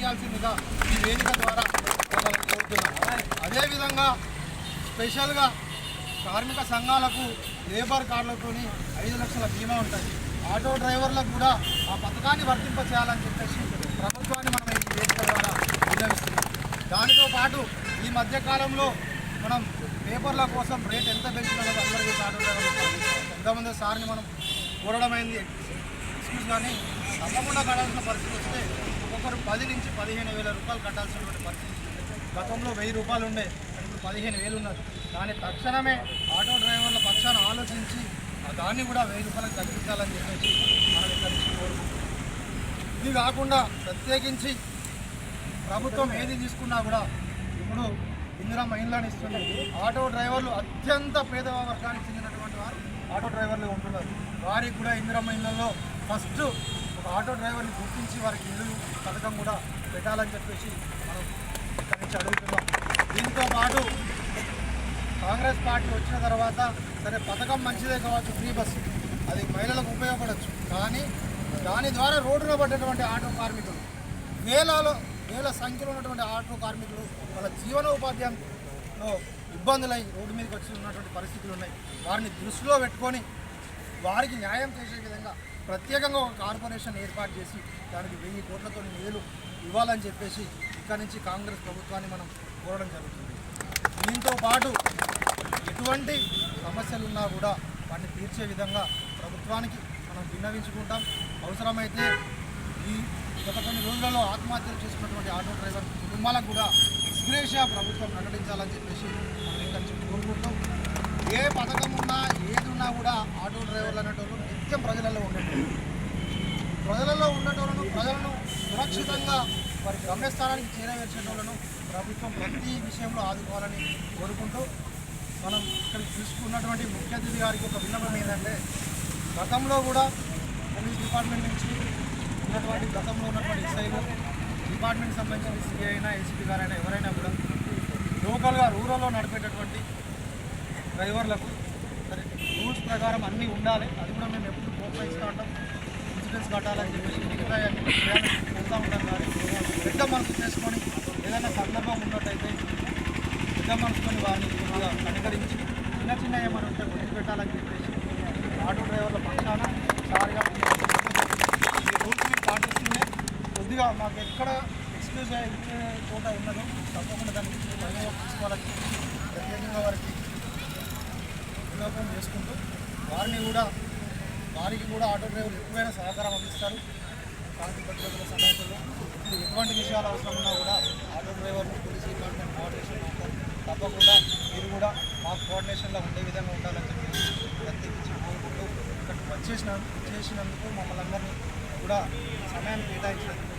తీయాల్సిందిగా ఈ వేదిక ద్వారా కోరుతున్నాం. అదేవిధంగా స్పెషల్గా కార్మిక సంఘాలకు లేబర్ కార్డులతోని ఐదు లక్షల బీమా ఉంటుంది ఆటో డ్రైవర్లకు కూడా ఆ పథకాన్ని వర్తింప చేయాలని చెప్పేసి ప్రభుత్వాన్ని మనం ఈ వేదిక ద్వారా విన్నవిస్తున్నాం. దానితో పాటు ఈ మధ్యకాలంలో మనం పేపర్ల కోసం రేట్ ఎంత పెంచుతున్నదో అందరికీ ఆటో డ్రైవర్లు ఎంతమంది సార్ని మనం కోరడమైంది. ఎక్స్క్యూజ్ కానీ తప్పకుండా కట్టాల్సిన పరిస్థితి వస్తే ఒక్కొక్కరు పది నుంచి పదిహేను వేల రూపాయలు కట్టాల్సినటువంటి పరిస్థితి గతంలో వెయ్యి రూపాయలు ఉండే ఇప్పుడు పదిహేను వేలు ఉన్నది దాని తక్షణమే ఆటో డ్రైవర్ల పక్షాన ఆలోచించి ఆ దాన్ని కూడా వెయ్యి రూపాయలకు తగ్గించాలని చెప్పేసి మనం ఇక్కడి నుంచి కోరుకుంటున్నాం. ఇది కాకుండా ప్రత్యేకించి ప్రభుత్వం ఏది తీసుకున్నా కూడా ఇప్పుడు ఇందిరా మహిళలను ఇస్తుంది ఆటో డ్రైవర్లు అత్యంత పేద వర్గానికి చెందినటువంటి వారు ఆటో డ్రైవర్లు ఉంటున్నారు. వారికి కూడా ఇందిరా మహిళల్లో ఫస్ట్ ఒక ఆటో డ్రైవర్ని గుర్తించి వారికి ఇల్లు పథకం కూడా పెట్టాలని చెప్పేసి మనం ఇక్కడి నుంచి అడుగుతున్నాం. దీంతో పాటు కాంగ్రెస్ పార్టీ వచ్చిన తర్వాత సరే పథకం మంచిదే కావచ్చు ఫ్రీ బస్సు అది మహిళలకు ఉపయోగపడవచ్చు కానీ దాని ద్వారా రోడ్డున పడ్డటువంటి ఆటో కార్మికులు వేలలో వేల సంఖ్యలో ఉన్నటువంటి ఆటో కార్మికులు వాళ్ళ జీవనోపాధ్యాయంలో ఇబ్బందులై రోడ్డు మీదకి వచ్చి ఉన్నటువంటి పరిస్థితులు ఉన్నాయి. వారిని దృష్టిలో పెట్టుకొని వారికి న్యాయం చేసే విధంగా ప్రత్యేకంగా ఒక కార్పొరేషన్ ఏర్పాటు చేసి దానికి వెయ్యి కోట్లతో నిధులు ఇవ్వాలని చెప్పేసి ఇక్కడి నుంచి కాంగ్రెస్ ప్రభుత్వాన్ని మనం కోరడం జరుగుతుంది. దీంతో పాటు ఎటువంటి సమస్యలు ఉన్నా కూడా వాటిని తీర్చే విధంగా ప్రభుత్వానికి మనం విన్నవించుకుంటాం. అవసరమైతే ఈ గత కొన్ని రోజులలో ఆత్మహత్యలు చేసుకున్నటువంటి ఆటో డ్రైవర్ కుటుంబాలకు కూడా ఎక్స్గ్రేషియా ప్రభుత్వం ప్రకటించాలని చెప్పేసి మనం ఇక్కడ కోరుకుంటాం ఏ పథకం ఉన్నా ఏది ఉన్నా కూడా ఆటో డ్రైవర్లు అనేటోళ్ళు నిత్యం ప్రజలలో ఉండేటోళ్ళు. ప్రజలలో ఉండేటోళ్ళను ప్రజలను సురక్షితంగా వారి గమ్యస్థానానికి చేరవేర్చేటోళ్ళను ప్రభుత్వం ప్రతి విషయంలో ఆదుకోవాలని కోరుకుంటూ మనం ఇక్కడ తీసుకున్నటువంటి ముఖ్య అతిథి గారికి ఒక విన్నపం ఏంటంటే గతంలో కూడా పోలీస్ డిపార్ట్మెంట్ నుంచి ఉన్నటువంటి గతంలో ఉన్నటువంటి ఎస్ఐలు డిపార్ట్మెంట్ సంబంధించిన సిఐ అయినా ఏసీపీ గారైనా ఎవరైనా కూడా లోకల్గా రూరల్లో నడిపేటటువంటి డ్రైవర్లకు సరే రూల్స్ ప్రకారం అన్నీ ఉండాలి. అది కూడా మేము ఎప్పుడు ప్రోత్సహిస్తూ ఉంటాం. ఇన్సూరెన్స్ కట్టాలని చెప్పేసి మిగతా అన్ని వెళ్తూ ఉంటాం కానీ పెద్ద మనసు చేసుకొని ఏదైనా సందర్భం ఉన్నట్టయితే పెద్ద మనసుకొని వారిని కొద్దిగా కనికరించి చిన్న చిన్న ఏమైనా ఉంటే పెట్టాలని చెప్పేసి ఆటో డ్రైవర్ల పక్షాన సారిగా ఈ రూల్స్ మీరు పాటిస్తూనే కొద్దిగా మాకు ఎక్కడ ఎక్స్క్యూజ్ ఇచ్చే చోట ఉన్నదో తప్పకుండా దాన్ని వాళ్ళకి తీసుకోవాలని ప్రత్యేకంగా వారికి విన్నపం చేసుకుంటూ వారిని కూడా వారికి కూడా ఆటో డ్రైవర్లు ఎక్కువైనా సహకారం అందిస్తారు. శాంతి భద్రతల సమస్యలు ఇప్పుడు ఎటువంటి విషయాలు అవసరం ఉన్నా కూడా ఆటో డ్రైవర్లు పోలీస్ డిపార్ట్మెంట్ కోఆర్డినేషన్ ఉంటారు తప్పకుండా మీరు కూడా మా కోఆర్డినేషన్లో ఉండే విధంగా ఉండాలని చెప్పి ప్రత్యేకించి కోరుకుంటూ ఇక్కడికి వచ్చేసిన చేసినందుకు మమ్మల్ని అందరినీ కూడా సమయాన్ని కేటాయించినందుకు